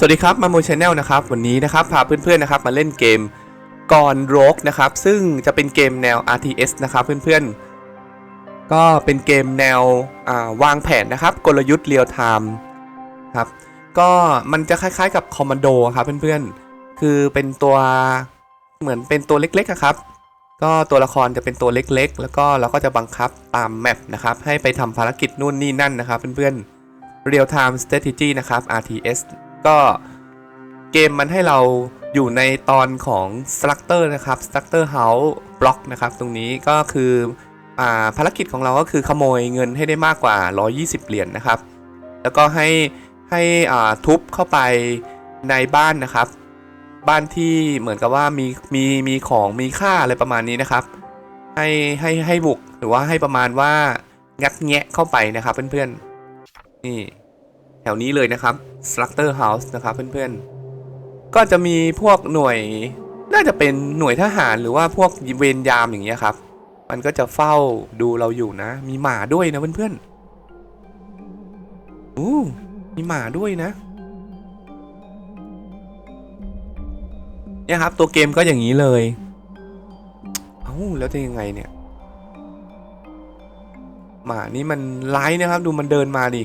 สวัสดีครับมาโมชแนลนะครับวันนี้นะครับพาเพื่อนๆนะครับมาเล่นเกมกอนโรกนะครับซึ่งจะเป็นเกมแนว RTS นะครับเพื่อนๆ ก็เป็นเกมแนววางแผนนะครับกลยุทธ์เรียลไทม์ครับก็มันจะคล้ายๆกับคอมมานโดครับเพื่อนๆ คือเป็นตัวเหมือนเป็นตัวเล็กๆอะครับ ก็ตัวละครจะเป็นตัวเล็กๆ แล้วก็เราก็จะบังคับตามแมปนะครับให้ไปทำภารกิจนู่นนี่นั่นนะครับเพื่อนๆ Real Time Strategy นะครับ RTS ก็เกมมันให้เราอยู่ในตอนของ Structure นะครับ Structure House Block นะครับ ตรงนี้ก็คืออาภารกิจของเราก็คือขโมยเงินให้ได้มากกว่า 120 เหรียญนนะครับ แล้วก็ให้ให้อ่าทุบเข้าไปในบ้านนะครับ บ้านที่เหมือนกับว่ามีมีมีของมีค่าอะไรประมาณนี้นะครับ ให้ให้ให้บุกหรือว่าให้ประมาณว่างัดแงะเข้าไปนะครับเพื่อนๆนี่ ถวนี้เลยนะครับ Structure House นะครับเพื่อนๆ ก็จะมีพวกหน่วยน่าจะเป็นหน่วยทหารหรือว่าพวกเวรยามอย่างเงี้ยครับ มันก็จะเฝ้าดูเราอยู่นะ มีหมาด้วยนะเพื่อนๆอู้มีหมาด้วยนะเนี่ยครับ ตัวเกมก็อย่างนี้เลยเอ้าแล้วจะยังไงเนี่ยหมานี่มันไลฟ์นะครับ ดูมันเดินมาดิ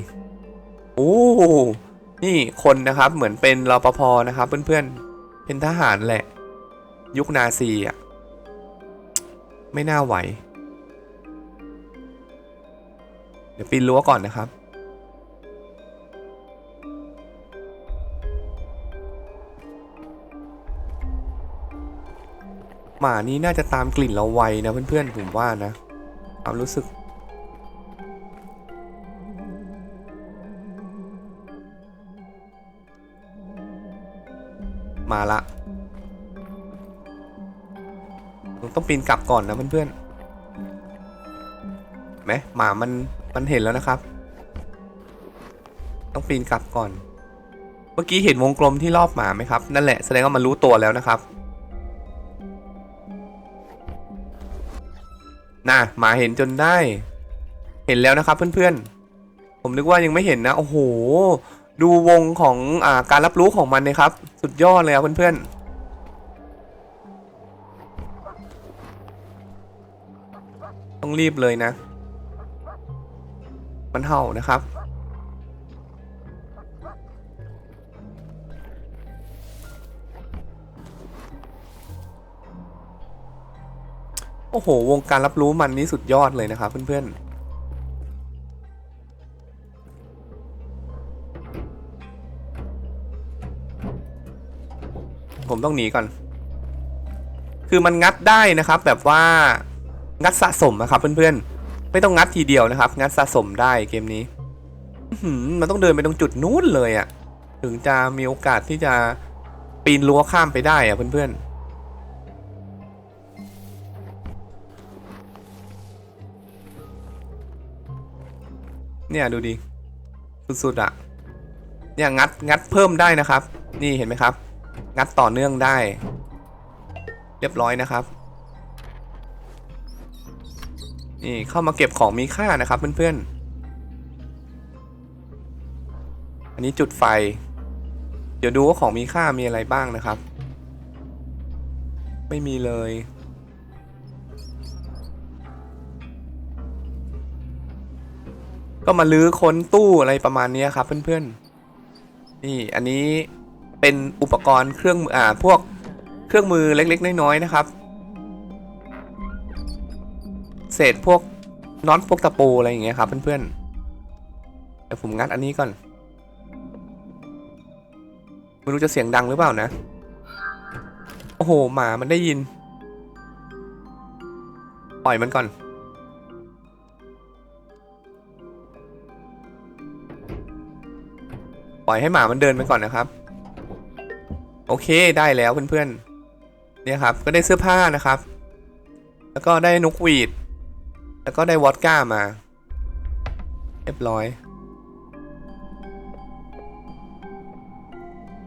โอ้นี่คนนะครับเหมือนเป็นรปภนะครับ เพื่อนๆ เป็นทหารแหละ ยุคนาซีอะ ไม่น่าไหว เดี๋ยวปีนรั้วก่อนนะครับ หมานี้น่าจะตามกลิ่นเราไวนะเพื่อนๆ ผมว่านะความรู้สึก ปีนกลับก่อนนะเพื่อนๆไหมหมามันมันเห็นแล้วนะครับ ต้องปีนกลับก่อน เมื่อกี้เห็นวงกลมที่รอบหมาไหมครับ นั่นแหละแสดงว่ามันรู้ตัวแล้วนะครับน่ะหมาเห็นจนได้ เห็นแล้วนะครับเพื่อนๆ ผมนึกว่ายังไม่เห็นนะ โอ้โห ดูวงของอาการรับรู้ของมันเลยครับ สุดยอดเลยครับเพื่อนๆ ต้องรีบเลยนะ มันเห่านะครับ โอ้โห วงการรับรู้มันนี่สุดยอดเลยนะครับเพื่อนๆผมต้องหนีก่อน คือมันงัดได้นะครับ แบบว่า งัดสะสมนะครับเพื่อนๆ ไม่ต้องงัดทีเดียวนะครับ งัดสะสมได้เกมนี้หืมันต้องเดินไปตรงจุดนู้นเลยอะ่ะ ถึงจะมีโอกาสที่จะปีนรั้วข้ามไปได้อะ่ะเพื่อนๆเนี่ยดูดิสุดๆอะ่ะ เนี่ยงัดงัดเพิ่มได้นะครับ นี่เห็นไหมครับ งัดต่อเนื่องได้ เรียบร้อยนะครับ นี่เข้ามาเก็บของมีค่านะครับเพื่อนๆ อันนี้จุดไฟ เดี๋ยวดูว่าของมีค่ามีอะไรบ้างนะครับ ไม่มีเลย ก็มาลื้อค้นตู้อะไรประมาณนี้ครับเพื่อนๆ นี่อันนี้เป็นอุปกรณ์เครื่องมืออ่าพวกเครื่องมือเล็กๆ น้อยๆนะครับ เศษพวกน็อตพวกตะปูอะไรอย่างเงี้ยครับเพื่อนๆเดี๋ยวผมงัดอันนี้ก่อน ไม่รู้จะเสียงดังหรือเปล่านะ โอ้โห หมามันได้ยิน ปล่อยมันก่อน ปล่อยให้หมามันเดินไปก่อนนะครับ โอเคได้แล้วเพื่อนๆเนี่ยครับ ก็ได้เสื้อผ้านะครับ แล้วก็ได้นกหวีด แล้วก็ได้วอดก้ามา เรียบร้อย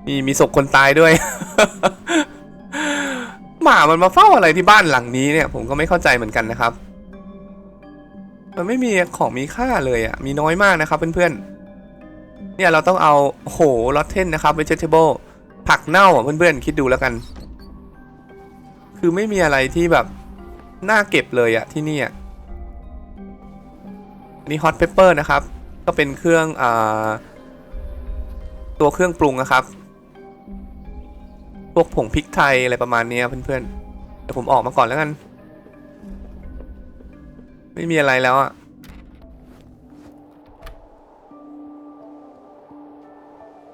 มีมีศพคนตายด้วย หมามันมาเฝ้าอะไรที่บ้านหลังนี้เนี่ย ผมก็ไม่เข้าใจเหมือนกันนะครับ มันไม่มีของมีค่าเลยอะ่ะ มีน้อยมากนะครับเพื่อนๆ เนี่ยเราต้องเอาโหลอตเทนนะครับ vegetable ผักเน่าอะเพื่อนๆ คิดดูแล้วกัน คือไม่มีอะไรที่แบบ น่าเก็บเลยอะที่นี่อะ อันนี้ hot pepper นะครับ ก็เป็นเครื่องอตัวเครื่องปรุงนะครับ พวกผงพริกไทยอะไรประมาณนี้เพื่อนๆ เดี๋ยวผมออกมาก่อนแล้วกัน ไม่มีอะไรแล้วอะ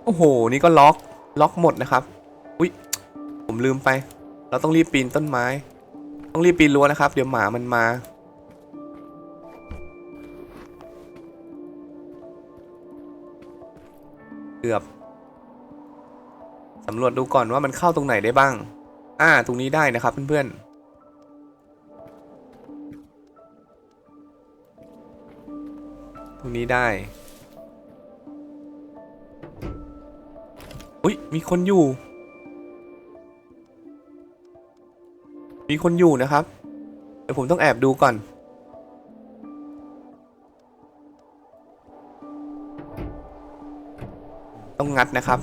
โอ้โห นี่ก็ล็อก ล็อกหมดนะครับ อุ๊ย ผมลืมไป เราต้องรีบปีนต้นไม้ ต้องรีบปีนรั้วนะครับ เดี๋ยวหมามันมา เกือบสำรวจดูก่อนว่ามันเข้าตรงไหนได้บ้าง อ่า ตรงนี้ได้นะครับเพื่อนๆ ตรงนี้ได้ อุ้ย มีคนอยู่ มีคนอยู่นะครับ เดี๋ยวผมต้องแอบดูก่อน ต้องงัดนะครับ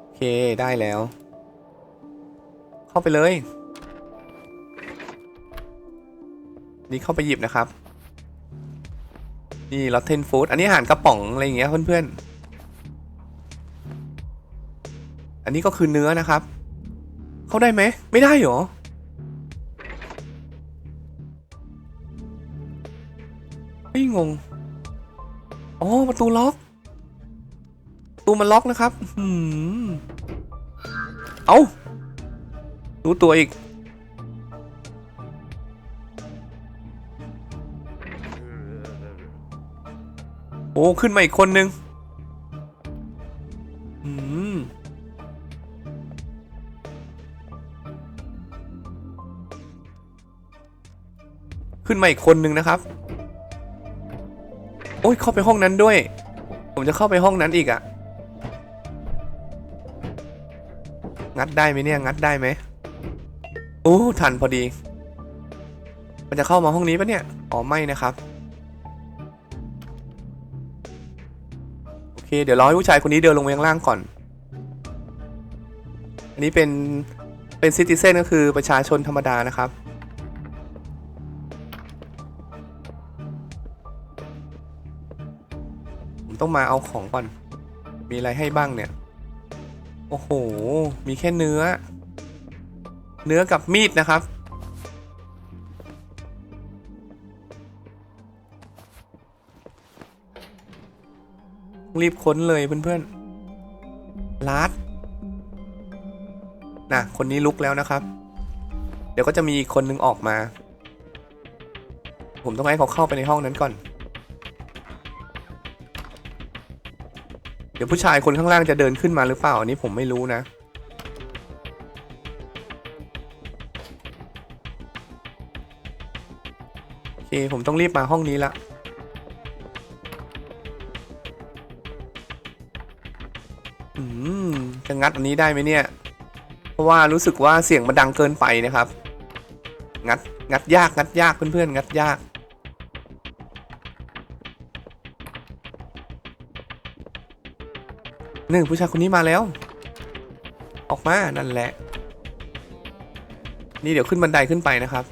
โอเคได้แล้ว เข้าไปเลย นี่เข้าไปหยิบนะครับ นี่ลอตเทนฟู้ดอันนี้อาหารกระป๋องอะไรอย่างเงี้ยเพื่อนๆ อันนี้ก็คือเนื้อนะครับ เข้าได้ไหมไม่ได้เหรอไม่งง อ๋อประตูล็อกประตูมันล็อกนะครับอืมเอารู้ตัวอีก โอ้ ขึ้นมาอีกคนนึงอืมขึ้นมาอีกคนนึงนะครับ อ้ยเข้าไปห้องนั้นด้วย ผมจะเข้าไปห้องนั้นอีกอะงัดได้ไหมเนี่ยงัดได้ไหมโอ้ทันพอดี มันจะเข้ามาห้องนี้ปะเนี่ยอ๋อไม่นะครับโอเคเดี๋ยวรอให้ผู้ชายคนนี้เดินลงไปข้างล่างก่อน อันนี้เป็นเป็นซิติเซนก็คือประชาชนธรรมดานะครับ ต้องมาเอาของก่อน มีอะไรให้บ้างเนี่ย โอ้โห มีแค่เนื้อ เนื้อกับมีดนะครับ รีบค้นเลยเพื่อนๆลัดนะคนนี้ลุกแล้วนะครับ เดี๋ยวก็จะมีอีกคนนึงออกมา ผมต้องให้เขาเข้าไปในห้องนั้นก่อน เดี๋ยวผู้ชายคนข้างล่างจะเดินขึ้นมาหรือเปล่า อันนี้ผมไม่รู้นะ โอเค ผมต้องรีบมาห้องนี้ละ อืม จะงัดอันนี้ได้ไหมเนี่ย เพราะว่ารู้สึกว่าเสียงมันดังเกินไปนะครับ งัด งัดยาก งัดยากเพื่อนๆ งัดยาก หนึ่งผู้ชายคนนี้มาแล้ว ออกมานั่นแหละ นี่เดี๋ยวขึ้นบันไดขึ้นไปนะครับ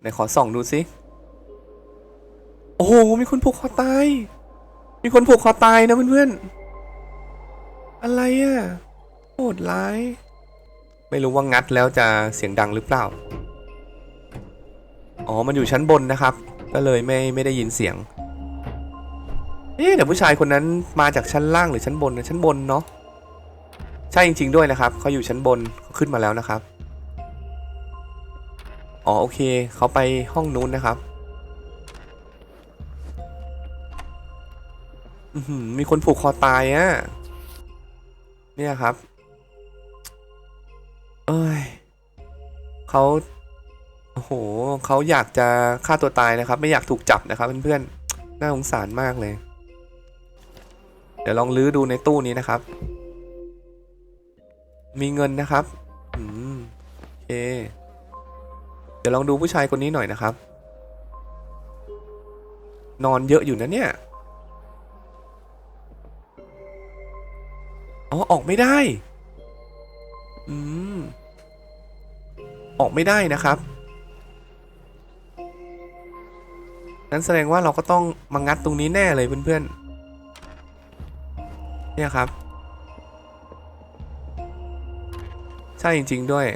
ไหนขอส่องดูสิ โอ้โห มีคนผูกคอตาย มีคนผูกคอตายนะเพื่อนๆ อะไรอะโหดร้าย ไม่รู้ว่างัดแล้วจะเสียงดังหรือเปล่า อ๋อ มันอยู่ชั้นบนนะครับ ก็เลยไม่ไม่ได้ยินเสียงเอ๊ะเดี๋ยวผู้ชายคนนั้นมาจากชั้นล่างหรือชั้นบนนะชั้นบนเนาะใช่จริง ๆ ด้วยนะครับเขาอยู่ชั้นบนเขาขึ้นมาแล้วนะครับอ๋อโอเคเขาไปห้องนู้นนะครับอือหือมีคนผูกคอตายอะเนี่ยครับ เอ้ยเขา โอ้โหเขาอยากจะฆ่าตัวตายนะครับ ไม่อยากถูกจับนะครับเพื่อนๆน่าสงสารมากเลย เดี๋ยวลองลื้อดูในตู้นี้นะครับ มีเงินนะครับอืมโอเคเดี๋ยวลองดูผู้ชายคนนี้หน่อยนะครับ นอนเยอะอยู่นะเนี่ยอ๋อออกไม่ได้ อืม ออกไม่ได้นะครับ งั้นแสดงว่าเราก็ต้องมางัดตรงนี้แน่เลยเพื่อนๆ เนี่ยครับ ใช่จริง ๆด้วย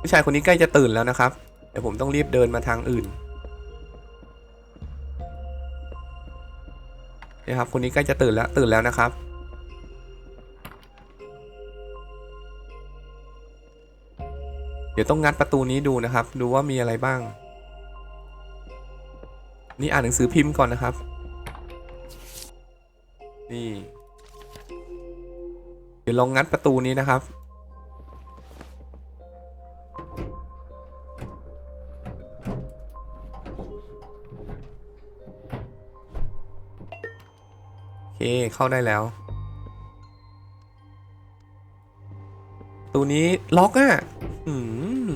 ผู้ชายคนนี้ใกล้จะตื่นแล้วนะครับ เดี๋ยวผมต้องรีบเดินมาทางอื่นเนี่ยครับคนนี้ใกล้จะตื่นแล้วตื่นแล้วนะครับ เดี๋ยวต้องงัดประตูนี้ดูนะครับ ดูว่ามีอะไรบ้าง นี่อ่านหนังสือพิมพ์ก่อนนะครับ นี่ เดี๋ยวลองงัดประตูนี้นะครับ โอเค เข้าได้แล้ว ตัวนี้ล็อกอะ่ะ อืม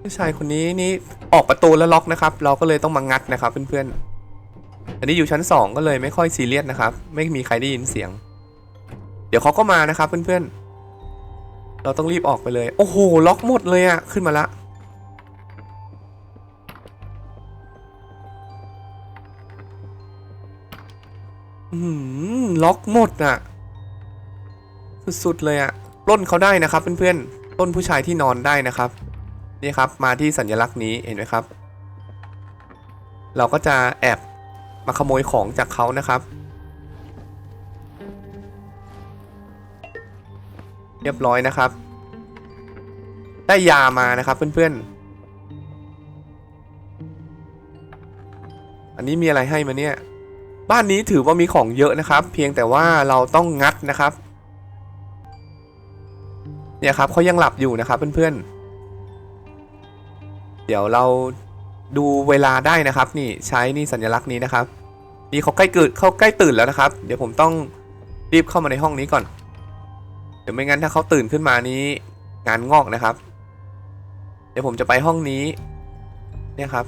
ผู้ชายคนนี้นี่ ออกประตูแล้วล็อกนะครับ เราก็เลยต้องมางัดนะครับเพื่อนๆ อันนี้อยู่ชั้นสองก็เลยไม่ค่อยซีเรียสนะครับ ไม่มีใครได้ยินเสียง เดี๋ยวเขาก็มานะครับเพื่อนๆ เราต้องรีบออกไปเลย โอ้โห ล็อกหมดเลยอะ่ะขึ้นมาละ อืมล็อกหมดอะสุดๆเลยอะปล้นเขาได้นะครับเพื่อนๆปล้นผู้ชายที่นอนได้นะครับ นี่ครับมาที่สัญลักษณ์นี้เห็นไหมครับ เราก็จะแอบมาขโมยของจากเขานะครับ เรียบร้อยนะครับ ได้ยามานะครับเพื่อนๆ อันนี้มีอะไรให้มาเนี่ย บ้านนี้ถือว่ามีของเยอะนะครับ เพียงแต่ว่าเราต้องงัดนะครับ เนี่ยครับเขายังหลับอยู่นะครับเพื่อนๆ เดี๋ยวเราดูเวลาได้นะครับนี่ใช้นี่สัญลักษณ์นี้นะครับ นี่เขาใกล้เกิดเขาใกล้ตื่นแล้วนะครับ เดี๋ยวผมต้องรีบเข้ามาในห้องนี้ก่อน เดี๋ยวไม่งั้นถ้าเขาตื่นขึ้นมานี้ งานงอกนะครับ เดี๋ยวผมจะไปห้องนี้เนี่ยครับ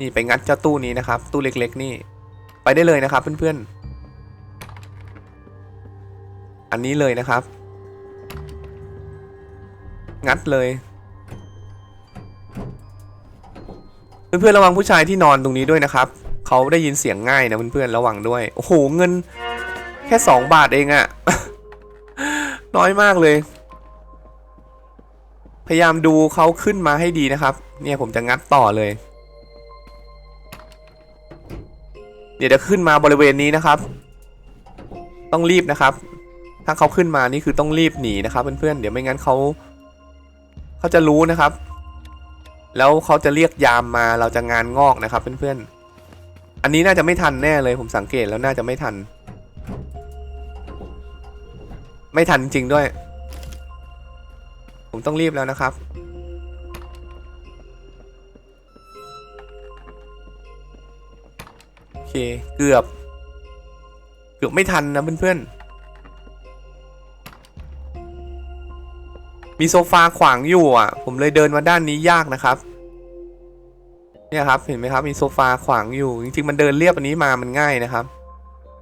นี่ไปงัดเจ้าตู้นี้นะครับ ตู้เล็ก ๆ นี่ ไปได้เลยนะครับ เพื่อนๆ อันนี้เลยนะครับ งัดเลย เพื่อนๆระวังผู้ชายที่นอนตรงนี้ด้วยนะครับเขาได้ยินเสียงง่ายนะเพื่อนๆระวังด้วยโอ้โหเงินแค่สองบาทเองอะน้อยมากเลย พยายามดูเขาขึ้นมาให้ดีนะครับ เนี่ยผมจะงัดต่อเลย เดี๋ยวจะขึ้นมาบริเวณนี้นะครับ ต้องรีบนะครับ ถ้าเขาขึ้นมานี่คือต้องรีบหนีนะครับ เพื่อนๆเดี๋ยวไม่งั้นเขาเขาจะรู้นะครับ แล้วเขาจะเรียกยามมาเราจะงานงอกนะครับเพื่อนๆ อันนี้น่าจะไม่ทันแน่เลยผมสังเกตแล้วน่าจะไม่ทัน ไม่ทันจริงด้วย ผมต้องรีบแล้วนะครับ โอเคเกือบ เกือบไม่ทันนะเพื่อนๆ มีโซฟาขวางอยู่อะ ผมเลยเดินมาด้านนี้ยากนะครับ เนี่ยครับ เห็นไหมครับ มีโซฟาขวางอยู่ จริงๆ มันเดินเรียบอันนี้มามันง่ายนะครับ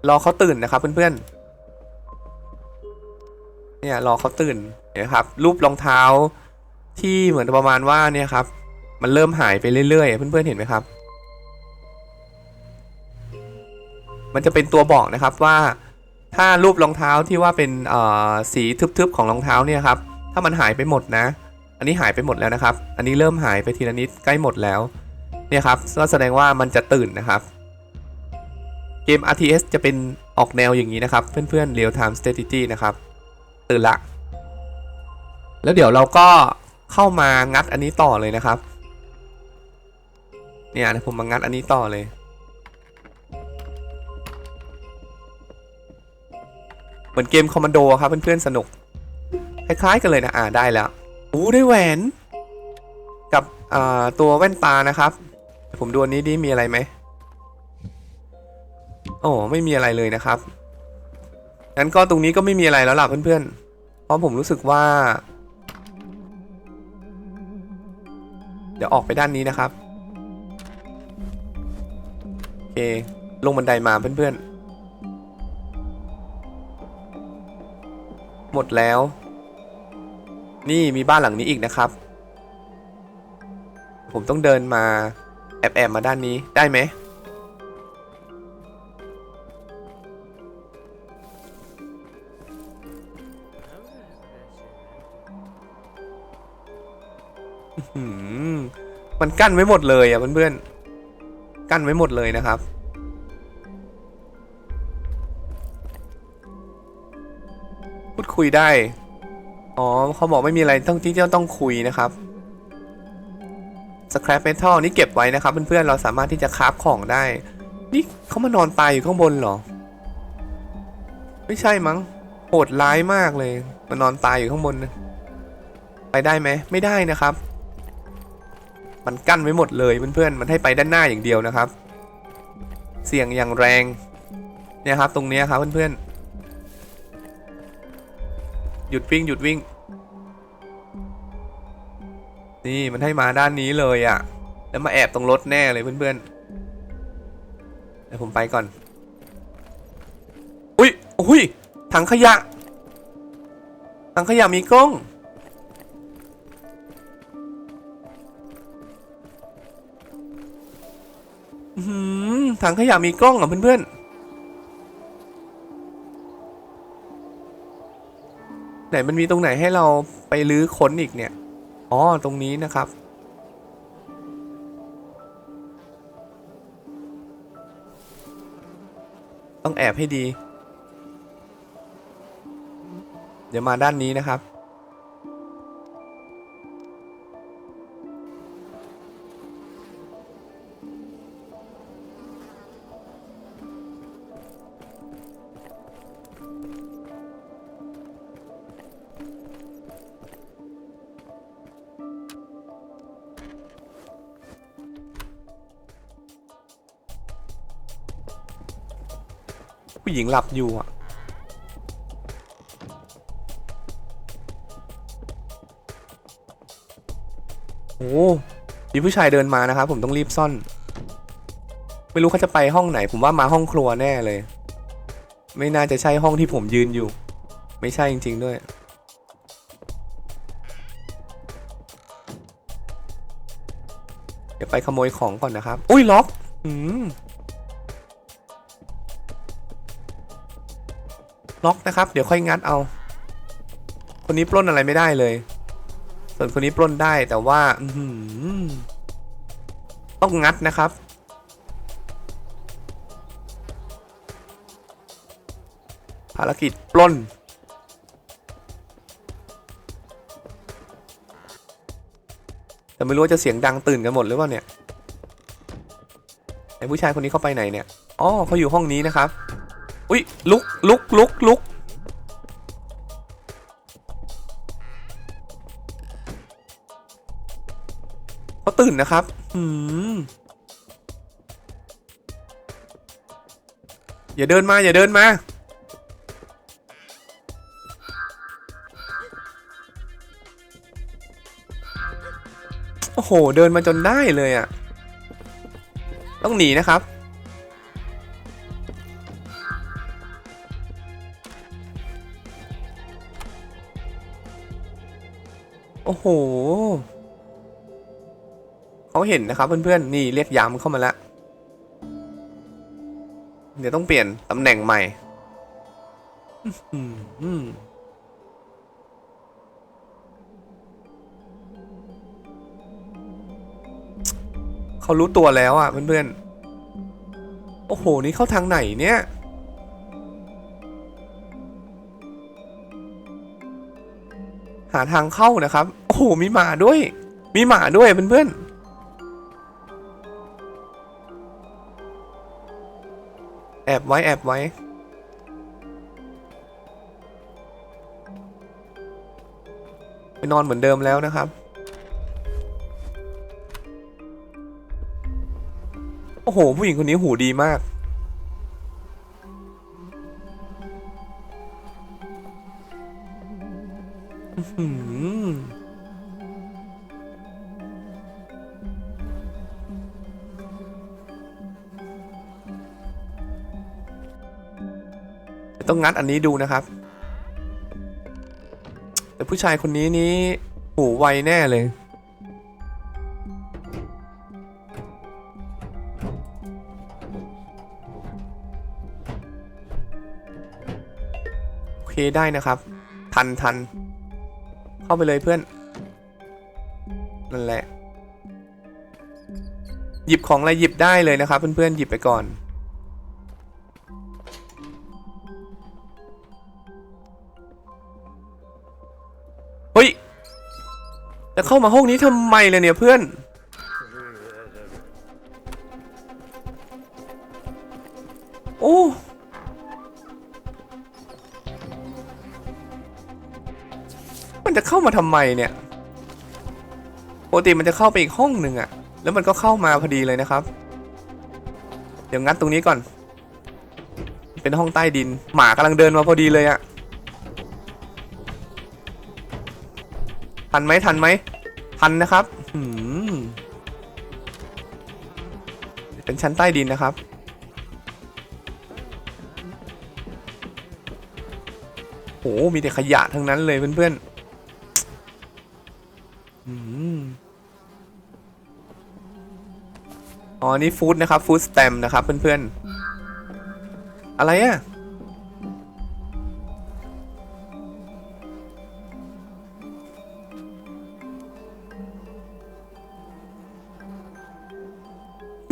รอเขาตื่นนะครับ เพื่อนๆ เนี่ยรอเขาตื่นเนี่ยครับ รูปรองเท้าที่เหมือนประมาณว่าเนี่ยครับ มันเริ่มหายไปเรื่อยๆ เพื่อนๆ เห็นไหมครับ มันจะเป็นตัวบอกนะครับว่า ถ้ารูปรองเท้าที่ว่าเป็นเอ่อสีทึบๆของรองเท้าเนี่ยครับ ถ้ามันหายไปหมดนะ อันนี้หายไปหมดแล้วนะครับ อันนี้เริ่มหายไปทีละนิดใกล้หมดแล้ว เนี่ยครับก็แสดงว่ามันจะตื่นนะครับ เกม RTS จะเป็นออกแนวอย่างนี้นะครับ เพื่อนๆ Real Time Strategy นะครับ ตื่นละ แล้วเดี๋ยวเราก็เข้ามางัดอันนี้ต่อเลยนะครับ เนี่ยผมมางัดอันนี้ต่อเลยเหมือนเกมคอมมานโดครับเพื่อนๆสนุก คล้ายๆกันเลยนะอ่าได้แล้วอู้ได้แหวนกับตัวแว่นตานะครับ ผมดูอันนี้ดีมีอะไรไหมโอ้ไม่มีอะไรเลยนะครับงั้นก็ตรงนี้ก็ไม่มีอะไรแล้วล่ะเพื่อนๆ เพราะผมรู้สึกว่า เดี๋ยวออกไปด้านนี้นะครับโอเคลงบันไดามาเพื่อนๆ หมดแล้ว นี่มีบ้านหลังนี้อีกนะครับ ผมต้องเดินมา แอบแอบมาด้านนี้ได้ไหมมมันกั้นไว้หมดเลยอะเพื่อนๆ กั้นไว้หมดเลยนะครับ พูดคุยได้ อ๋อเขาบอกไม่มีอะไรต้องที่จะต้องคุยนะครับสครับเมทัลนี่เก็บไว้นะครับเพื่อนๆเราสามารถที่จะคราฟของได้ นี่เขามานอนตายอยู่ข้างบนเหรอ ไม่ใช่มั้งโหดร้ายมากเลยมานอนตายอยู่ข้างบนนะไปได้ไหมไม่ได้นะครับ มันกั้นไว้หมดเลยเพื่อนๆมันให้ไปด้านหน้าอย่างเดียวนะครับ เสียงอย่างแรงเนี่ยครับ ตรงนี้ครับเพื่อนๆ หยุดวิ่งหยุดวิ่ง นี่มันให้มาด้านนี้เลยอะ่ะ แล้วมาแอบตรงรถแน่เลยเพื่อนๆเดี๋ยวผมไปก่อน อุ้ยอุ้ยถังขยะ ถังขยะมีกล้องหือถังขยะมีกล้องเหรอะเพื่อนๆ ไหนมันมีตรงไหนให้เราไปลื้อค้นอีกเนี่ย อ๋อ ตรงนี้นะครับ ต้องแอบให้ดี เดี๋ยวมาด้านนี้นะครับ ผู้หญิงหลับอยู่อะโอ้มีผู้ชายเดินมานะครับผมต้องรีบซ่อน ไม่รู้เขาจะไปห้องไหน ผมว่ามาห้องครัวแน่เลย ไม่น่าจะใช่ห้องที่ผมยืนอยู่ ไม่ใช่จริง ๆ ด้วยเดี๋ยวไปขโมยของก่อนนะครับ อุ้ยล็อก อืม ล็อกนะครับ เดี๋ยวค่อยงัดเอา คนนี้ปล้นอะไรไม่ได้เลย ส่วนคนนี้ปล้นได้แต่ว่าต้องงัดนะครับ ภารกิจปล้นแต่ไม่รู้ว่าจะเสียงดังตื่นกันหมดหรือเปล่าเนี่ยไอ้ผู้ชายคนนี้เข้าไปไหนเนี่ย อ๋อเขาอยู่ห้องนี้นะครับ อุ้ยลุกลุกลุกลุกเขาตื่นนะครับ อืม อย่าเดินมา อย่าเดินมา โอ้โห เดินมาจนได้เลยอะ่ะ ต้องหนีนะครับ เห็นนะครับเพื่อนๆนี่เรียกยามเข้ามาแล้วเดี๋ยวต้องเปลี่ยนตำแหน่งใหม่เขารู้ตัวแล้วอะเพื่อนๆ โอ้โห นี่เข้าทางไหนเนี่ยหาทางเข้านะครับ โอ้โห มีหมาด้วย มีหมาด้วยเพื่อนๆ แอบไว้แอบไว้ไปนอนเหมือนเดิมแล้วนะครับ โอ้โห ผู้หญิงคนนี้หูดีมาก ต้องงัดอันนี้ดูนะครับ แต่ผู้ชายคนนี้นี้หูไวแน่เลย โอเคได้นะครับ ทันทัน เข้าไปเลยเพื่อน นั่นแหละ หยิบของอะไรหยิบได้เลยนะครับ เพื่อนๆหยิบไปก่อน จะเข้ามาห้องนี้ทำไมเลยเนี่ยเพื่อน โอ้มันจะเข้ามาทำไมเนี่ยปกติมันจะเข้าไปอีกห้องหนึ่งอะแล้วมันก็เข้ามาพอดีเลยนะครับ เดี๋ยวงัดตรงนี้ก่อน เป็นห้องใต้ดิน หมากำลังเดินมาพอดีเลยอะ ทันไหมทันไหมทันนะครับหืมเป็นชั้นใต้ดินนะครับโหมีแต่ขยะทั้งนั้นเลยเพื่อนๆอืมอ๋อ นี่ฟู้ดนะครับ ฟู้ดสแตมนะครับเพื่อนๆ อะไรอะ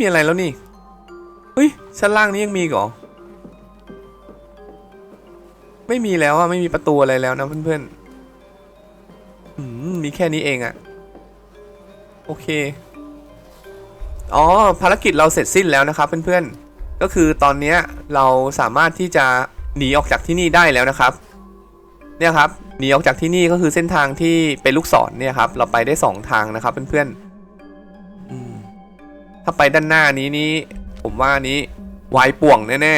มีอะไรแล้วนี่เฮ้ยชั้นล่างนี้ยังมีกเหรอไม่มีแล้วอะไม่มีประตูอะไรแล้วนะเพื่อนๆอืมมีแค่นี้เองอะโอเค อ๋อภารกิจเราเสร็จสิ้นแล้วนะครับเพื่อนๆ ก็คือตอนเนี้ยเราสามารถที่จะหนีออกจากที่นี่ได้แล้วนะครับ เนี่ยครับหนีออกจากที่นี่ก็คือเส้นทางที่เป็นลูกศรเนี่ยครับ เราไปได้สองทางนะครับเพื่อนๆ ถ้าไปด้านหน้านี้นี้ ผมว่านี้วายป่วงแน่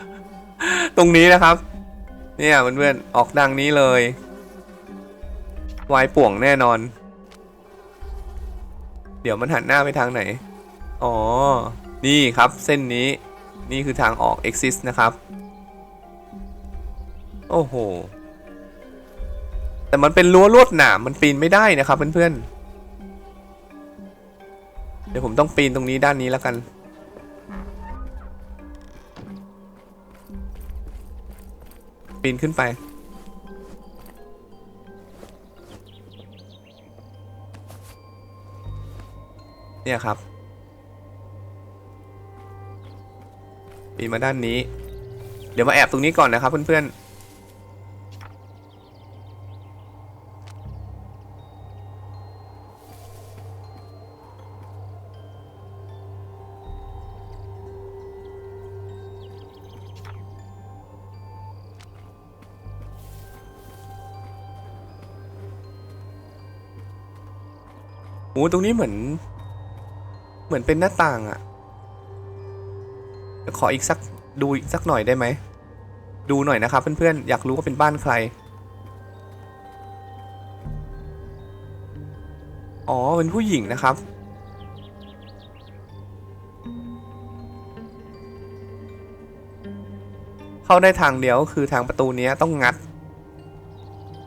ๆ ตรงนี้นะครับ เนี่ยเพื่อนๆออกดังนี้เลยวายป่วงแน่นอน เดี๋ยวมันหันหน้าไปทางไหน อ๋อ นี่ครับเส้นนี้ นี่คือทางออก exit นะครับ โอ้โห แต่มันเป็นรั้วลวดหนามมันปีนไม่ได้นะครับเพื่อนๆ เดี๋ยวผมต้องปีนตรงนี้ด้านนี้แล้วกัน ปีนขึ้นไป เนี่ยครับ ปีนมาด้านนี้ เดี๋ยวมาแอบตรงนี้ก่อนนะครับเพื่อนๆ ตรงนี้เหมือน เหมือนเป็นหน้าต่างอะขออีกสักดูอีกสักหน่อยได้ไหม ดูหน่อยนะครับเพื่อนๆ อยากรู้ว่าเป็นบ้านใคร อ๋อ เป็นผู้หญิงนะครับ เข้าได้ทางเดียวคือทางประตูนี้ต้องงัด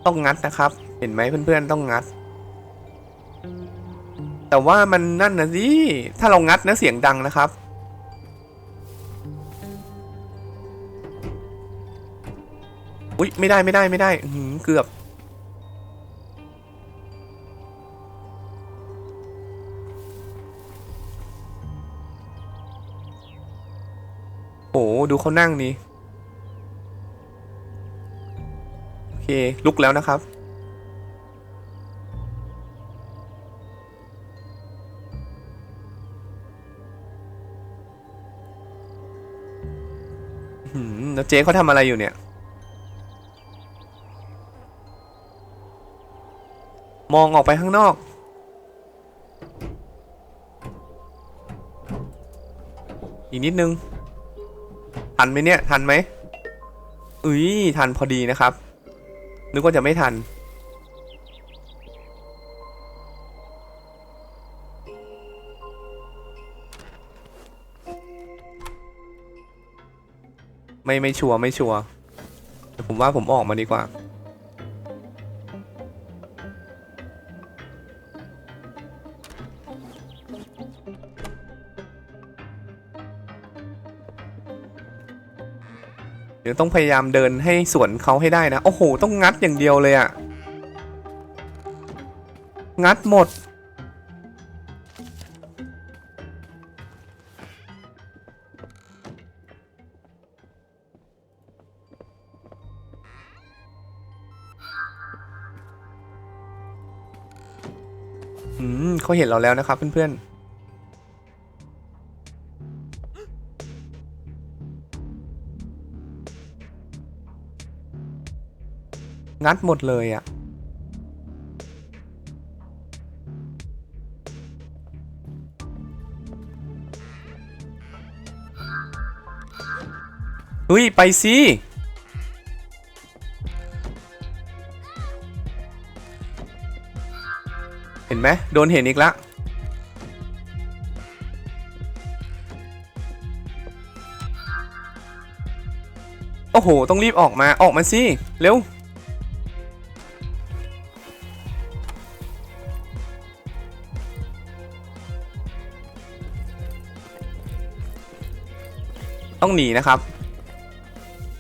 ต้องงัดนะครับ เห็นไหมเพื่อนๆ ต้องงัด แต่ว่ามันนั่นนะสิถ้าเรางัดนะเสียงดังนะครับ อุ๊ยไม่ได้ไม่ได้ไม่ได้หือเกือบ โอ้ดูเขานั่งนี่ โอเค ลุกแล้วนะครับ เจ๊เขาทำอะไรอยู่เนี่ย มองออกไปข้างนอก อีกนิดนึง ทันไหมเนี่ย ทันไหมอุ้ยทันพอดีนะครับ นึกว่าจะไม่ทัน ไม่ไม่ชัวร์ไม่ชัวร์แต่ผมว่าผมออกมาดีกว่า เดี๋ยวต้องพยายามเดินให้สวนเขาให้ได้นะ โอ้โห ต้องงัดอย่างเดียวเลยอะงัดหมด อืมเขาเห็นเราแล้วนะครับเพื่อนๆ งัดหมดเลยอะ่ะ เฮ้ย ไปสิ นไหมโดนเห็นอีกแล้วโอ้โห ต้องรีบออกมาออกมาสิ เร็ว ต้องหนีนะครับ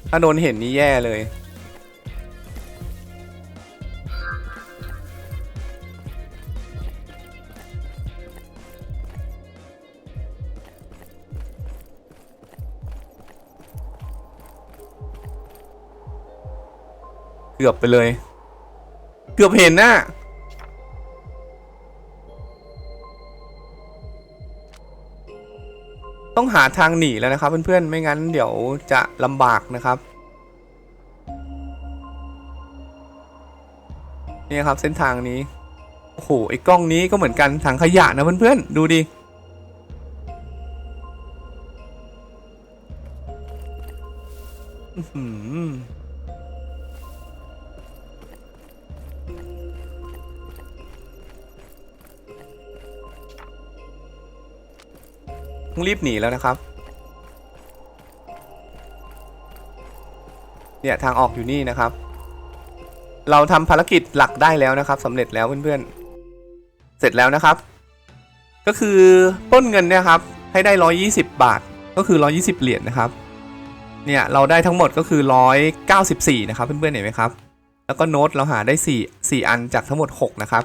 ถ้าโดนเห็นนี่แย่เลย กือบไปเลย เกือบเห็นน่ะต้องหาทางหนีแล้วนะครับ เพื่อนๆ ไม่งั้นเดี๋ยวจะลำบากนะครับนี่ครับเส้นทางนี้ โอ้โห ไอ้กล้องนี้ก็เหมือนกันถังขยะนะเพื่อนๆ ดูดิ ต้องรีบหนีแล้วนะครับ เนี่ยทางออกอยู่นี่นะครับ เราทำภารกิจหลักได้แล้วนะครับสำเร็จแล้วเพื่อนๆ เสร็จแล้วนะครับ ก็คือปล้นเงินเนี่ยครับให้ได้ 120 บาทก็คือ 120 เหรียญนะครับ เนี่ยเราได้ทั้งหมดก็คือ 194 นะครับเพื่อนๆเห็นไหมครับ แล้วก็โน้ตเราหาได้ 4 4 อันจากทั้งหมด 6 นะครับ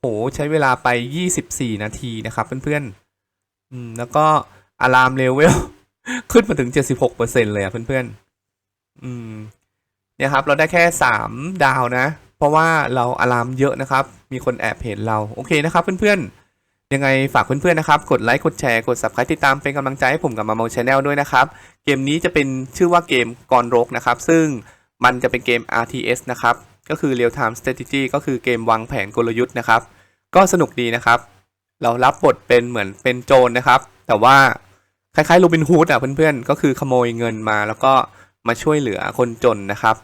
โหใช้เวลาไป 24 นาทีนะครับเพื่อนๆ อืม แล้วก็อะลามเลเวล ขึ้นมาถึง 76%เซ็นเลยอะเพื่อนๆ อืม เนี่ยครับ เราได้แค่ 3 ดาวนะ เพราะว่าเราอะลามเยอะนะครับ มีคนแอบเห็นเรา โอเคนะครับเพื่อนๆ ยังไงฝากเพื่อนๆนะครับ กดไลค์ กดแชร์ กด subscribe ติดตามเป็นกำลังใจให้ผมกับมาโมชแนลด้วยนะครับ เกมนี้จะเป็นชื่อว่าเกมกอนโรกนะครับ ซึ่งมันจะเป็นเกม RTS นะครับ ก็คือ Real Time Strategy ก็คือเกมวางแผนกลยุทธ์นะครับ ก็สนุกดีนะครับ เรารับบทเป็นเหมือนเป็นโจรนะครับ แต่ว่าคล้ายๆโรบินฮูดอะเพื่อนๆ ก็คือขโมยเงินมาแล้วก็มาช่วยเหลือคนจนนะครับ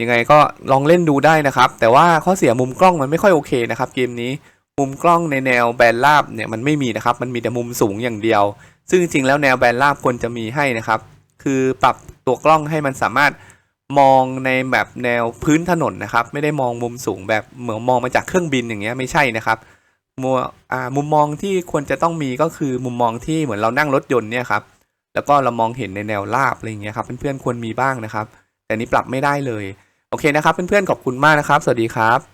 ยังไงก็ลองเล่นดูได้นะครับ แต่ว่าข้อเสียมุมกล้องมันไม่ค่อยโอเคนะครับ เกมนี้มุมกล้องในแนวแบนราบเนี่ยมันไม่มีนะครับ มันมีแต่มุมสูงอย่างเดียว ซึ่งจริงๆแล้วแนวแบนราบควรจะมีให้นะครับ คือปรับตัวกล้องให้มันสามารถมองในแบบแนวพื้นถนนนะครับ ไม่ได้มองมุมสูงแบบเหมือนมองมาจากเครื่องบินอย่างเงี้ยไม่ใช่นะครับ มัวอ่ามุมมองที่ควรจะต้องมีก็คือมุมมองที่เหมือนเรานั่งรถยนต์เนี่ยครับแล้วก็เรามองเห็นในแนวราบอะไรอย่างเงี้ยครับเพื่อนๆควรมีบ้างนะครับ แต่นี้ปรับไม่ได้เลย โอเคนะครับเพื่อนๆขอบคุณมากนะครับ สวัสดีครับ